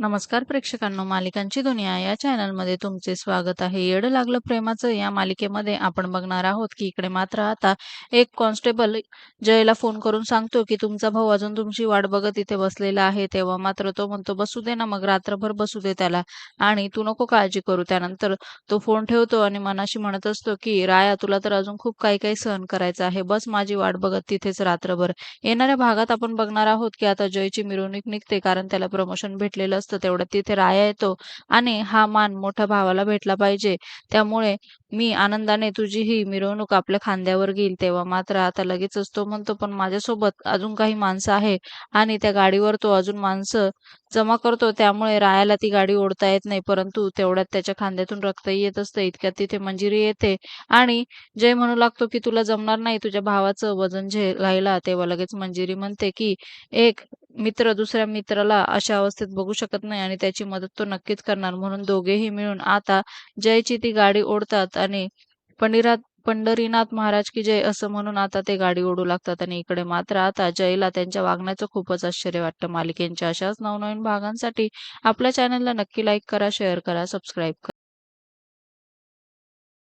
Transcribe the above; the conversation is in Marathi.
नमस्कार प्रेक्षकांनो मालिकांची दुनिया या चॅनलमध्ये तुमचे स्वागत आहे. येड लागलं प्रेमाचं या मालिकेमध्ये आपण बघणार आहोत की इकडे मात्र आता एक कॉन्स्टेबल जयला फोन करून सांगतो की तुमचा भाऊ अजून तुमची वाट बघत इथे बसलेला आहे. तेव्हा मात्र तो म्हणतो बसू दे ना मग रात्रभर बसू दे त्याला आणि तू नको काळजी करू. त्यानंतर तो फोन ठेवतो आणि मनाशी म्हणत असतो की राया तुला तर अजून खूप काही काही सहन करायचं आहे. बस माझी वाट बघत तिथेच रात्रभर. येणाऱ्या भागात आपण बघणार आहोत की आता जयची मिरवणूक निघते कारण त्याला प्रमोशन भेटलेलं असतं. तेवढ्यात तिथे राया येतो आणि हा मान मोठ्या भावाला भेटला पाहिजे. त्यामुळे मी आनंदाने तुझी ही मिरवणूक आपल्या खांद्यावर घेईल. तेव्हा मात्र आता लगेचच तो म्हणतो पण माझ्यासोबत अजून काही माणसं आहे आणि त्या गाडीवर तो अजून माणसं जमा करतो. त्यामुळे रायाला ती गाडी ओढता येत नाही. परंतु तेवढ्यात त्याच्या खांद्यातून रक्त येत असतं. इतक्यात तिथे मंजिरी येते आणि जय म्हणू लागतो की तुला जमणार नाही. तुझ्या भावाचं वजन झेलायला तेव्हा लगेच मंजिरी म्हणते की एक मित्र दुसऱ्या मित्राला अशा अवस्थेत बघू शकत नाही आणि त्याची मदत तो नक्कीच करणार. म्हणून दोघेही मिळून आता जयची ती गाडी ओढतात आणि पंडिरात पंढरीनाथ महाराज की जय असं म्हणून आता ते गाडी ओढू लागतात आणि इकडे मात्र आता जयला त्यांच्या वागण्याचं खूपच आश्चर्य वाटतं. मालिकेंच्या अशाच नवनवीन भागांसाठी आपल्या चॅनलला नक्की लाईक करा शेअर करा सबस्क्राईब करा.